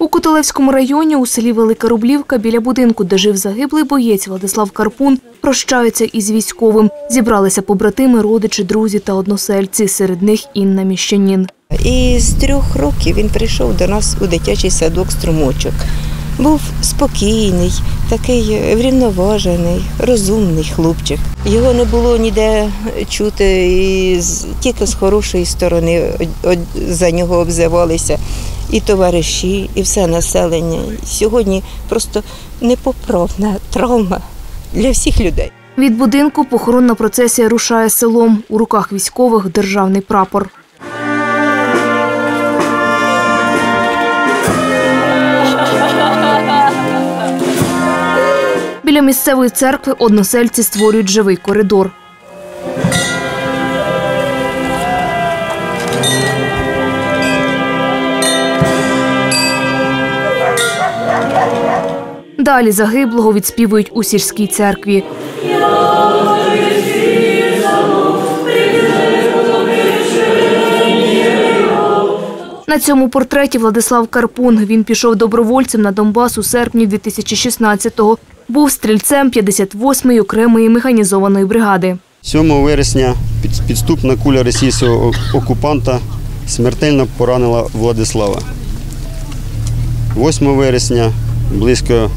У Котелевському районі у селі Велика Рублівка біля будинку, де жив загиблий боєць Владислав Карпун, прощаються із військовим. Зібралися побратими, родичі, друзі та односельці. Серед них Інна Міщанін. І з трьох років він прийшов до нас у дитячий садок струмочок. Був спокійний, такий врівноважений, розумний хлопчик. Його не було ніде чути, і тільки з хорошої сторони за нього обзивалися і товариші, і все населення. Сьогодні просто непоправна травма для всіх людей. Від будинку похоронна процесія рушає селом. У руках військових державний прапор. Біля місцевої церкви односельці створюють живий коридор. Далі загиблого відспівують у сільській церкві. На цьому портреті Владислав Карпун. Він пішов добровольцем на Донбас у серпні 2016-го. Був стрільцем 58-ї окремої механізованої бригади. 7 вересня під- підступна куля російського окупанта смертельно поранила Владислава. 8 вересня, близько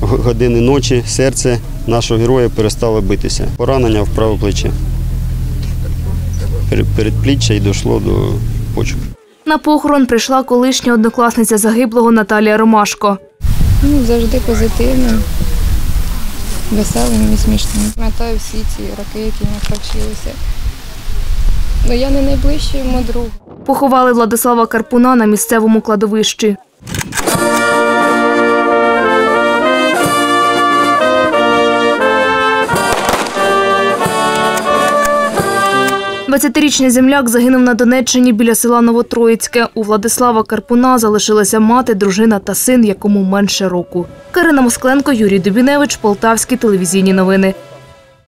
години ночі, серце нашого героя перестало битися. Поранення в праве плече. Перед- Передпліччя і дійшло до почок. На похорон прийшла колишня однокласниця загиблого Наталія Ромашко. Ну, завжди позитивним, веселим і смішним. Пам'ятаю всі ці роки, які ми провчилися. Ну, я не найближчий йому друг. Поховали Владислава Карпуна на місцевому кладовищі. 20-річний земляк загинув на Донеччині біля села Новотроїцьке. У Владислава Карпуна залишилася мати, дружина та син, якому менше року. Карина Москленко, Юрій Дубіневич, Полтавські телевізійні новини.